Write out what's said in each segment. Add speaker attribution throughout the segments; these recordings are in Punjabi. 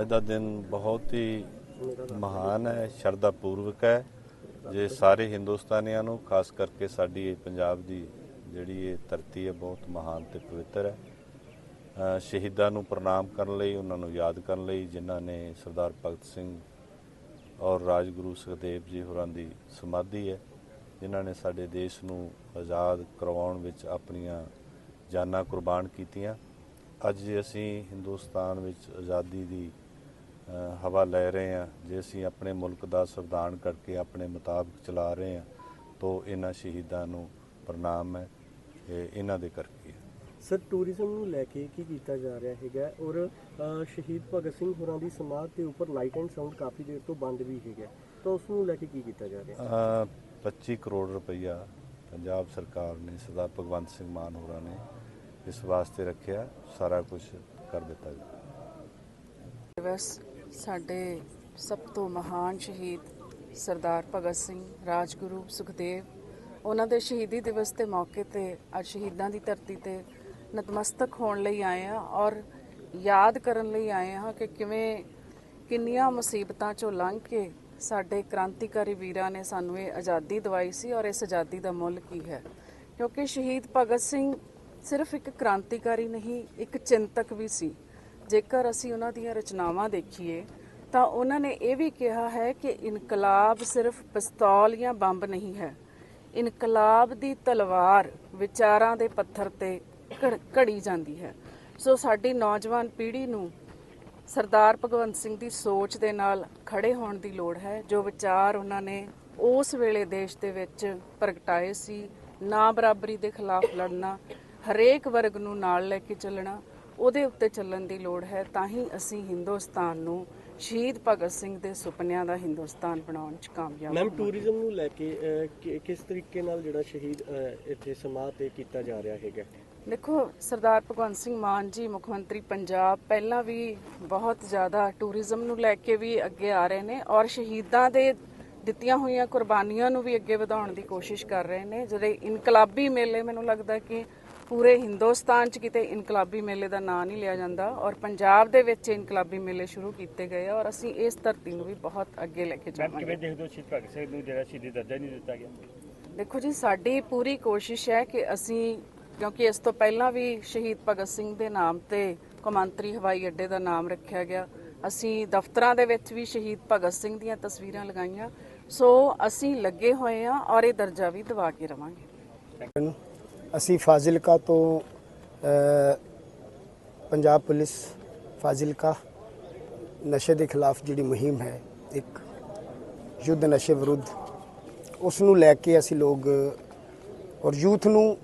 Speaker 1: ਅੱਜ ਦਾ ਦਿਨ ਬਹੁਤ ਹੀ ਮਹਾਨ ਹੈ ਸ਼ਰਧਾ ਪੂਰਵਕ ਹੈ। ਜੇ ਸਾਰੇ ਹਿੰਦੁਸਤਾਨੀਆਂ ਨੂੰ ਖਾਸ ਕਰਕੇ ਸਾਡੀ ਇਹ ਪੰਜਾਬ ਦੀ ਜਿਹੜੀ ਇਹ ਧਰਤੀ ਹੈ ਬਹੁਤ ਮਹਾਨ ਤੇ ਪਵਿੱਤਰ ਹੈ। ਅ, ਸ਼ਹੀਦਾਂ ਨੂੰ ਪ੍ਰਣਾਮ ਕਰਨ ਲਈ ਉਹਨਾਂ ਨੂੰ ਯਾਦ ਕਰਨ ਲਈ ਜਿਨ੍ਹਾਂ ਨੇ ਸਰਦਾਰ ਭਗਤ ਸਿੰਘ ਔਰ ਰਾਜਗੁਰੂ ਸੁਖਦੇਵ ਜੀ ਹੋਰਾਂ ਦੀ ਸਮਾਧੀ ਹੈ ਜਿਨ੍ਹਾਂ ਨੇ ਸਾਡੇ ਦੇਸ਼ ਨੂੰ ਆਜ਼ਾਦ ਕਰਵਾਉਣ ਵਿੱਚ ਆਪਣੀਆਂ ਜਾਨਾਂ ਕੁਰਬਾਨ ਕੀਤੀਆਂ। ਅੱਜ ਜੇ ਅਸੀਂ ਹਿੰਦੁਸਤਾਨ ਵਿੱਚ ਆਜ਼ਾਦੀ ਦੀ ਹਵਾ ਲੈ ਰਹੇ ਹਾਂ ਜੇ ਅਸੀਂ ਆਪਣੇ ਮੁਲਕ ਦਾ ਸੰਵਿਧਾਨ ਕਰਕੇ ਆਪਣੇ ਮੁਤਾਬਕ ਚਲਾ ਰਹੇ ਹਾਂ ਤਾਂ ਇਹਨਾਂ ਸ਼ਹੀਦਾਂ ਨੂੰ ਪ੍ਰਣਾਮ ਹੈ ਇਹ ਇਹਨਾਂ ਦੇ ਕਰਕੇ ਹੈ।
Speaker 2: ਸਰ ਟੂਰਿਜ਼ਮ ਨੂੰ ਲੈ ਕੇ ਕੀ ਕੀਤਾ ਜਾ ਰਿਹਾ ਹੈਗਾ? ਔਰ ਸ਼ਹੀਦ ਭਗਤ ਸਿੰਘ ਹੋਰਾਂ ਦੀ ਸਮਾਧ ਦੇ ਉੱਪਰ ਲਾਈਟ ਐਂਡ ਸਾਊਂਡ ਕਾਫੀ ਦੇਰ ਤੋਂ ਬੰਦ ਵੀ ਹੈਗਾ ਤਾਂ ਉਸ ਨੂੰ ਲੈ ਕੇ ਕੀ ਕੀਤਾ ਜਾ ਰਿਹਾ?
Speaker 1: ਅ, 25 ਕਰੋੜ ਰੁਪਈਆ ਪੰਜਾਬ ਸਰਕਾਰ ਨੇ ਸਰਦਾਰ ਭਗਵੰਤ ਸਿੰਘ ਮਾਨ ਹੋਰਾਂ ਨੇ ਇਸ ਵਾਸਤੇ ਰੱਖਿਆ ਸਾਰਾ ਕੁਝ ਕਰ ਦਿੱਤਾ ਜੀ।
Speaker 3: ਦਿਵਸ ਸਾਡੇ ਸਭ ਤੋਂ ਮਹਾਨ ਸ਼ਹੀਦ ਸਰਦਾਰ ਭਗਤ ਸਿੰਘ, ਰਾਜਗੁਰੂ ਸੁਖਦੇਵ, ਉਹਨਾਂ ਦੇ ਸ਼ਹੀਦੀ ਦਿਵਸ ਦੇ ਮੌਕੇ ਤੇ ਅੱਜ ਸ਼ਹੀਦਾਂ ਦੀ ਧਰਤੀ ਤੇ ਨਤਮਸਤਕ ਹੋਣ ਲਈ ਆਏ ਆ ਔਰ ਯਾਦ ਕਰਨ ਲਈ ਆਏ ਹਾਂ ਕਿ ਕਿਵੇਂ ਕਿੰਨੀਆਂ ਮੁਸੀਬਤਾਂ ਚੋਂ ਲੰਘ ਕੇ ਸਾਡੇ ਕ੍ਰਾਂਤੀਕਾਰੀ ਵੀਰਾਂ ਨੇ ਸਾਨੂੰ ਇਹ ਆਜ਼ਾਦੀ ਦਵਾਈ ਸੀ ਔਰ ਇਸ ਆਜ਼ਾਦੀ ਦਾ ਮੁੱਲ ਕੀ ਹੈ। ਕਿਉਂਕਿ ਸ਼ਹੀਦ ਭਗਤ ਸਿੰਘ ਸਿਰਫ ਇੱਕ ਕ੍ਰਾਂਤੀਕਾਰੀ ਨਹੀਂ, ਇੱਕ ਚਿੰਤਕ ਵੀ ਸੀ। ਜੇਕਰ ਅਸੀਂ ਉਹਨਾਂ ਦੀਆਂ ਰਚਨਾਵਾਂ ਦੇਖੀਏ, ਤਾਂ ਉਹਨਾਂ ਨੇ ਇਹ ਵੀ ਕਿਹਾ ਹੈ ਕਿ ਇਨਕਲਾਬ ਸਿਰਫ ਪਿਸਤੌਲ ਜਾਂ ਬੰਬ ਨਹੀਂ ਹੈ। ਇਨਕਲਾਬ ਦੀ ਤਲਵਾਰ ਵਿਚਾਰਾਂ ਦੇ ਪੱਥਰ ਤੇ ਘੜ- ਘੜੀ ਜਾਂਦੀ ਹੈ। ਸੋ ਸਾਡੀ ਨੌਜਵਾਨ ਪੀੜ੍ਹੀ ਨੂੰ ਸਰਦਾਰ ਭਗਵੰਤ ਸਿੰਘ ਦੀ ਸੋਚ ਦੇ ਨਾਲ ਖੜੇ ਹੋਣ ਦੀ ਲੋੜ ਹੈ, ਜੋ ਵਿਚਾਰ ਉਹਨਾਂ ਨੇ ਉਸ ਵੇਲੇ ਦੇਸ਼ ਦੇ ਵਿੱਚ ਪ੍ਰਗਟਾਏ ਸੀ, ਨਾ ਬਰਾਬਰੀ ਦੇ ਖਿਲਾਫ ਲੜਨਾ, ਹਰੇਕ ਵਰਗ ਨੂੰ ਨਾਲ ਲੈ ਕੇ ਚੱਲਣਾ ਉਹਦੇ ਉੱਤੇ ਚੱਲਣ ਦੀ ਲੋੜ ਹੈ ਤਾਂ ਹੀ ਅਸੀਂ ਹਿੰਦੁਸਤਾਨ ਨੂੰ ਸ਼ਹੀਦ ਭਗਤ ਸਿੰਘ ਦੇ ਸੁਪਨਿਆਂ ਦਾ ਹਿੰਦੁਸਤਾਨ ਬਣਾਉਣ 'ਚ ਕਾਮਯਾਬ
Speaker 2: ਮੈਮ। ਟੂਰਿਜ਼ਮ ਨੂੰ ਲੈ ਕੇ ਕਿਸ ਤਰੀਕੇ ਨਾਲ ਜਿਹੜਾ ਸ਼ਹੀਦ ਇੱਥੇ ਸਮਾਧ ਤੇ ਕੀਤਾ ਜਾ ਰਿਹਾ ਹੈਗਾ
Speaker 3: ਦੇਖੋ ਸਰਦਾਰ ਭਗਵੰਤ ਸਿੰਘ ਮਾਨ ਜੀ ਮੁੱਖ ਮੰਤਰੀ ਪੰਜਾਬ ਪਹਿਲਾਂ ਵੀ ਬਹੁਤ ਜ਼ਿਆਦਾ ਟੂਰਿਜ਼ਮ ਨੂੰ ਲੈ ਕੇ ਵੀ ਅੱਗੇ ਆ ਰਹੇ ਨੇ ਔਰ ਸ਼ਹੀਦਾਂ ਦੇ ਦਿੱਤੀਆਂ ਹੋਈਆਂ ਕੁਰਬਾਨੀਆਂ ਨੂੰ ਵੀ ਅੱਗੇ ਵਧਾਉਣ ਦੀ ਕੋਸ਼ਿਸ਼ ਕਰ ਰਹੇ ਨੇ ਜਿਹੜੇ ਇਨਕਲਾਬੀ ਮੇਲੇ ਮੈਨੂੰ ਲੱਗਦਾ ਕਿ ਪੂਰੇ ਹਿੰਦੁਸਤਾਨ 'ਚ ਕਿਤੇ ਇਨਕਲਾਬੀ ਮੇਲੇ ਦਾ ਨਾਂ ਨਹੀਂ ਲਿਆ ਜਾਂਦਾ ਔਰ ਪੰਜਾਬ ਦੇ ਵਿੱਚ ਇਨਕਲਾਬੀ ਮੇਲੇ ਸ਼ੁਰੂ ਕੀਤੇ ਗਏ ਆ ਔਰ ਅਸੀਂ ਇਸ ਧਰਤੀ ਨੂੰ ਵੀ ਬਹੁਤ ਅੱਗੇ ਲੈ ਕੇ ਜਾਵਾਂਗੇ
Speaker 4: ਕਿਵੇਂ ਦੇਖਦੇ ਹੋ ਸ਼ਹੀਦ ਭਗਤ ਸਿੰਘ ਨੂੰ ਜਿਹੜਾ ਸ਼ਹੀਦੀ ਦਰਜਾ ਨਹੀਂ ਦਿੱਤਾ ਗਿਆ?
Speaker 3: ਦੇਖੋ ਜੀ ਸਾਡੀ ਪੂਰੀ ਕੋਸ਼ਿਸ਼ ਹੈ ਕਿ ਅਸੀਂ ਕਿਉਂਕਿ ਇਸ ਤੋਂ ਪਹਿਲਾਂ ਵੀ ਸ਼ਹੀਦ ਭਗਤ ਸਿੰਘ ਦੇ ਨਾਮ ਤੇ ਕੌਮਾਂਤਰੀ ਹਵਾਈ ਅੱਡੇ ਦਾ ਨਾਮ ਰੱਖਿਆ ਗਿਆ। ਅਸੀਂ ਦਫ਼ਤਰਾਂ ਦੇ ਵਿੱਚ ਵੀ ਸ਼ਹੀਦ ਭਗਤ ਸਿੰਘ ਦੀਆਂ ਤਸਵੀਰਾਂ ਲਗਾਈਆਂ। ਸੋ ਅਸੀਂ ਲੱਗੇ ਹੋਏ ਆ ਔਰ ਇਹ ਦਰਜਾ ਵੀ ਦਵਾ ਕੇ ਰਵਾਂਗੇ।
Speaker 5: ਅਸੀਂ ਫਾਜ਼ਿਲਕਾ ਤੋਂ ਪੰਜਾਬ ਪੁਲਿਸ ਫਾਜ਼ਿਲਕਾ ਨਸ਼ੇ ਦੇ ਖਿਲਾਫ ਜਿਹੜੀ ਮੁਹਿੰਮ ਹੈ, ਇੱਕ ਯੁੱਧ ਨਸ਼ੇ ਵਿਰੁੱਧ ਉਸ ਨੂੰ ਲੈ ਕੇ ਅਸੀਂ ਲੋਕ ਔਰ ਯੂਥ ਨੂੰ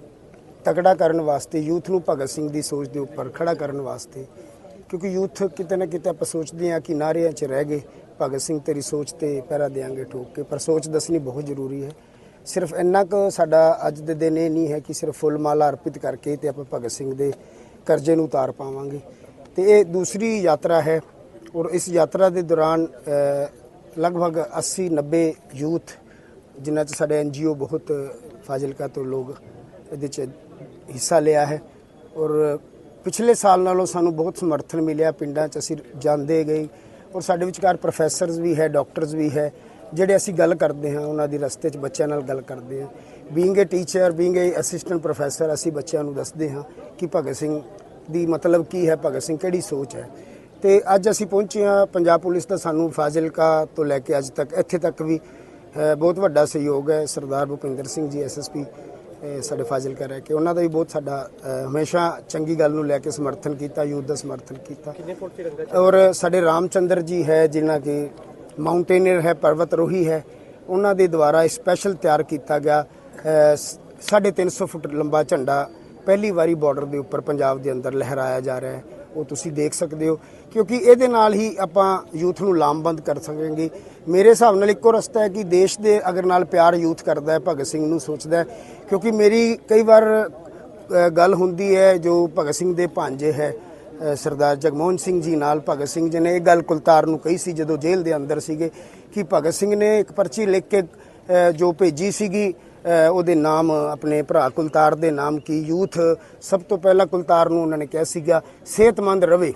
Speaker 5: ਤਕੜਾ ਕਰਨ ਵਾਸਤੇ, ਯੂਥ ਨੂੰ ਭਗਤ ਸਿੰਘ ਦੀ ਸੋਚ ਦੇ ਉੱਪਰ ਖੜਾ ਕਰਨ ਵਾਸਤੇ, ਕਿਉਂਕਿ ਯੂਥ ਕਿਤੇ ਨਾ ਕਿਤੇ ਆਪਾਂ ਸੋਚਦੇ ਹਾਂ ਕਿ ਨਾਰਿਆਂ 'ਚ ਰਹਿ ਗਏ, ਭਗਤ ਸਿੰਘ ਤੇਰੀ ਸੋਚ ਤੇ ਪਹਿਰਾ ਦੇਾਂਗੇ ਠੋਕ ਕੇ, ਪਰ ਸੋਚ ਦੱਸਣੀ ਬਹੁਤ ਜ਼ਰੂਰੀ ਹੈ। ਸਿਰਫ ਇੰਨਾ ਕੁ ਸਾਡਾ ਅੱਜ ਦੇ ਦਿਨ ਇਹ ਨਹੀਂ ਹੈ ਕਿ ਸਿਰਫ ਫੁੱਲ ਮਾਲਾ ਅਰਪਿਤ ਕਰਕੇ ਤੇ ਆਪਾਂ ਭਗਤ ਸਿੰਘ ਦੇ ਕਰਜ਼ੇ ਨੂੰ ਉਤਾਰ ਪਾਵਾਂਗੇ। ਤੇ ਇਹ ਦੂਸਰੀ ਯਾਤਰਾ ਹੈ ਔਰ ਇਸ ਯਾਤਰਾ ਦੇ ਦੌਰਾਨ ਲਗਭਗ 80 90 ਯੂਥ, ਜਿਨ੍ਹਾਂ 'ਚ ਸਾਡੇ ਐਨਜੀਓ ਬਹੁਤ ਫਾਜ਼ਿਲਕਾ ਤੋਂ ਲੋਕ ਇਹਦੇ 'ਚ ਹਿੱਸਾ ਲਿਆ ਹੈ ਔਰ ਪਿਛਲੇ ਸਾਲ ਨਾਲੋਂ ਸਾਨੂੰ ਬਹੁਤ ਸਮਰਥਨ ਮਿਲਿਆ। ਪਿੰਡਾਂ 'ਚ ਅਸੀਂ ਜਾਂਦੇ ਗਏ ਔਰ ਸਾਡੇ ਵਿਚਕਾਰ ਪ੍ਰੋਫੈਸਰਸ ਵੀ ਹੈ, ਡਾਕਟਰਸ ਵੀ ਹੈ। ਜਿਹੜੇ ਅਸੀਂ ਗੱਲ ਕਰਦੇ ਹਾਂ ਉਹਨਾਂ ਦੀ ਰਸਤੇ 'ਚ ਬੱਚਿਆਂ ਨਾਲ ਗੱਲ ਕਰਦੇ ਹਾਂ। Being a teacher being a assistant professor ਅਸੀਂ ਬੱਚਿਆਂ ਨੂੰ ਦੱਸਦੇ ਹਾਂ ਕਿ ਭਗਤ ਸਿੰਘ ਦੀ ਮਤਲਬ ਕੀ ਹੈ ਭਗਤ ਸਿੰਘ ਕਿਹੜੀ ਸੋਚ ਹੈ। ਤੇ ਅੱਜ ਅਸੀਂ ਪਹੁੰਚੇ ਹਾਂ ਪੰਜਾਬ ਪੁਲਿਸ ਦਾ ਸਾਨੂੰ ਫਾਜ਼ਿਲਕਾ ਤੋਂ ਲੈ ਕੇ ਅੱਜ ਤੱਕ। ਇੱਥੇ ਤੱਕ ਵੀ ਬਹੁਤ ਵੱਡਾ ਸਹਿਯੋਗ ਹੈ। ਸਰਦਾਰ ਭੁਪਿੰਦਰ ਸਿੰਘ ਜੀ ਐਸਐਸਪੀ ਸਾਡੇ ਫਾਜ਼ਿਲਕਾ ਰਹਿ ਕੇ। ਉਹਨਾਂ ਦਾ ਵੀ ਬਹੁਤ ਸਾਡਾ ਹਮੇਸ਼ਾ ਚੰਗੀ ਗੱਲ ਨੂੰ ਲੈ ਕੇ ਸਮਰਥਨ ਕੀਤਾ ਯੂਥ ਦਾ ਸਮਰਥਨ ਕੀਤਾ। ਔਰ ਸਾਡੇ ਰਾਮਚੰਦਰ ਜੀ ਹੈ ਜਿਨ੍ਹਾਂ ਕਿ ਮਾਊਂਟੇਨਰ ਹੈ ਪਰਬਤ ਰੋਹੀ ਹੈ। ਉਹਨਾਂ ਦੇ ਦੁਆਰਾ ਸਪੈਸ਼ਲ ਤਿਆਰ ਕੀਤਾ ਗਿਆ ਅ, ਸ- 350 ਫੁੱਟ ਲੰਬਾ ਝੰਡਾ ਪਹਿਲੀ ਵਾਰੀ ਬਾਰਡਰ ਦੇ ਉੱਪਰ ਪੰਜਾਬ ਦੇ ਅੰਦਰ ਲਹਿਰਾਇਆ ਜਾ ਰਿਹਾ ਹੈ। ਉਹ ਤੁਸੀਂ ਦੇਖ ਸਕਦੇ ਹੋ ਕਿਉਂਕਿ ਇਹਦੇ ਨਾਲ ਹੀ ਆਪਾਂ ਯੂਥ ਨੂੰ ਲਾਮਬੰਦ ਕਰ ਸਕਾਂਗੇ। ਮੇਰੇ ਹਿਸਾਬ ਨਾਲ ਇੱਕੋ ਰਸਤਾ ਹੈ ਕਿ ਦੇਸ਼ ਦੇ ਅਗਰ ਨਾਲ ਪਿਆਰ ਯੂਥ ਕਰਦਾ ਹੈ ਭਗਤ ਸਿੰਘ ਨੂੰ ਸੋਚਦਾ ਹੈ। ਕਿਉਂਕਿ ਮੇਰੀ ਕਈ ਵਾਰ ਗੱਲ ਹੁੰਦੀ ਹੈ ਜੋ ਭਗਤ ਸਿੰਘ ਦੇ ਭਾਂਜੇ ਹੈ ਸਰਦਾਰ ਜਗਮੋਹਨ ਸਿੰਘ ਜੀ ਨਾਲ ਭਗਤ ਸਿੰਘ ਜੀ ਨੇ ਇਹ ਗੱਲ ਕੁਲਤਾਰ ਨੂੰ ਕਹੀ ਸੀ ਜਦੋਂ ਜੇਲ੍ਹ ਦੇ ਅੰਦਰ ਸੀਗੇ ਕਿ ਭਗਤ ਸਿੰਘ ਨੇ ਇੱਕ ਪਰਚੀ ਲਿਖ ਕੇ ਜੋ ਭੇਜੀ ਸੀਗੀ ਉਹਦੇ ਨਾਮ ਆਪਣੇ ਭਰਾ ਕੁਲਤਾਰ ਦੇ ਨਾਮ ਕੀ ਯੂਥ, ਸਭ ਤੋਂ ਪਹਿਲਾਂ ਕੁਲਤਾਰ ਨੂੰ ਉਹਨਾਂ ਨੇ ਕਿਹਾ ਸੀਗਾ, ਸਿਹਤਮੰਦ ਰਵੇ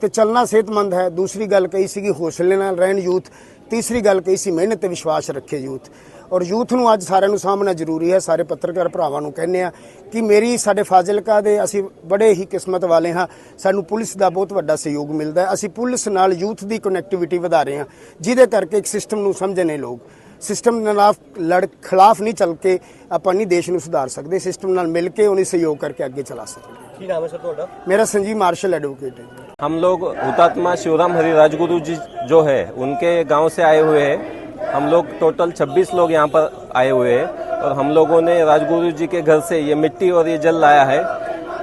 Speaker 5: ਤੇ ਚੱਲਣਾ ਸਿਹਤਮੰਦ ਹੈ। ਦੂਸਰੀ ਗੱਲ ਕਹੀ ਸੀਗੀ, ਹੌਸਲੇ ਨਾਲ ਰਹਿਣ ਯੂਥ। ਤੀਸਰੀ ਗੱਲ ਕਹੀ ਸੀ, ਮਿਹਨਤ ਤੇ ਵਿਸ਼ਵਾਸ ਰੱਖੇ ਯੂਥ। ਔਰ ਯੂਥ ਨੂੰ ਅੱਜ ਸਾਰਿਆਂ ਨੂੰ ਸਾਹਮਣਾ ਜ਼ਰੂਰੀ ਹੈ ਸਾਰੇ ਪੱਤਰਕਾਰ ਭਰਾਵਾਂ ਨੂੰ ਕਹਿੰਦੇ ਆ ਕਿ ਮੇਰੀ ਸਾਡੇ ਫਾਜ਼ਿਲਕਾ ਦੇ ਅਸੀਂ ਬੜੇ ਹੀ ਕਿਸਮਤ ਵਾਲੇ ਹਾਂ ਸਾਨੂੰ ਪੁਲਿਸ ਦਾ ਬਹੁਤ ਵੱਡਾ ਸਹਿਯੋਗ ਮਿਲਦਾ ਹੈ ਅਸੀਂ ਪੁਲਿਸ ਨਾਲ ਯੂਥ ਦੀ ਕਨੈਕਟੀਵਿਟੀ ਵਧਾ ਰਹੇ ਹਾਂ ਜਿਹਦੇ ਕਰਕੇ ਇੱਕ ਸਿਸਟਮ ਨੂੰ ਸਮਝੇ ਨੇ ਲੋਕ ਸਿਸਟਮ ਦੇ ਨਾਲ ਲੜ ਖਿਲਾਫ ਨਹੀਂ ਚੱਲ ਕੇ ਆਪਾਂ ਨਹੀਂ ਦੇਸ਼ ਨੂੰ ਸੁਧਾਰ ਸਕਦੇ ਸਿਸਟਮ ਨਾਲ ਮਿਲ ਕੇ ਉਹਨੂੰ ਸਹਿਯੋਗ ਕਰਕੇ ਅੱਗੇ ਚਲਾ ਸਕਦੇ
Speaker 2: ਕੀ ਨਾਮ ਹੈ ਸਰ ਤੁਹਾਡਾ
Speaker 5: ਮੇਰਾ ਸੰਜੀਵ ਮਾਰਸ਼ਲ एडवोकेट है
Speaker 6: हम लोग हुतात्मा शिवराम हरि राजगुरु जी जो है उनके गांव से आए हुए हैं हम लोग टोटल 26 लोग यहाँ पर आए हुए हैं और हम लोगों ने राजगुरु जी के घर से ये मिट्टी और ये जल लाया है,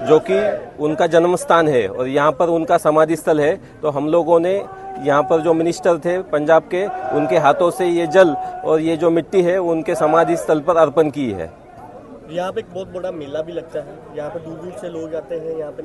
Speaker 6: जो कि उनका जन्म स्थान है और यहाँ पर उनका समाधि स्थल है। तो हम लोगों ने यहाँ पर जो मिनिस्टर थे पंजाब के, उनके हाथों से ये जल और ये जो मिट्टी है, उनके समाधि स्थल पर अर्पण की है।
Speaker 2: यहाँ पे एक बहुत बड़ा मेला भी लगता है। यहाँ पे दूर दूर से लोग आते हैं, यहाँ पे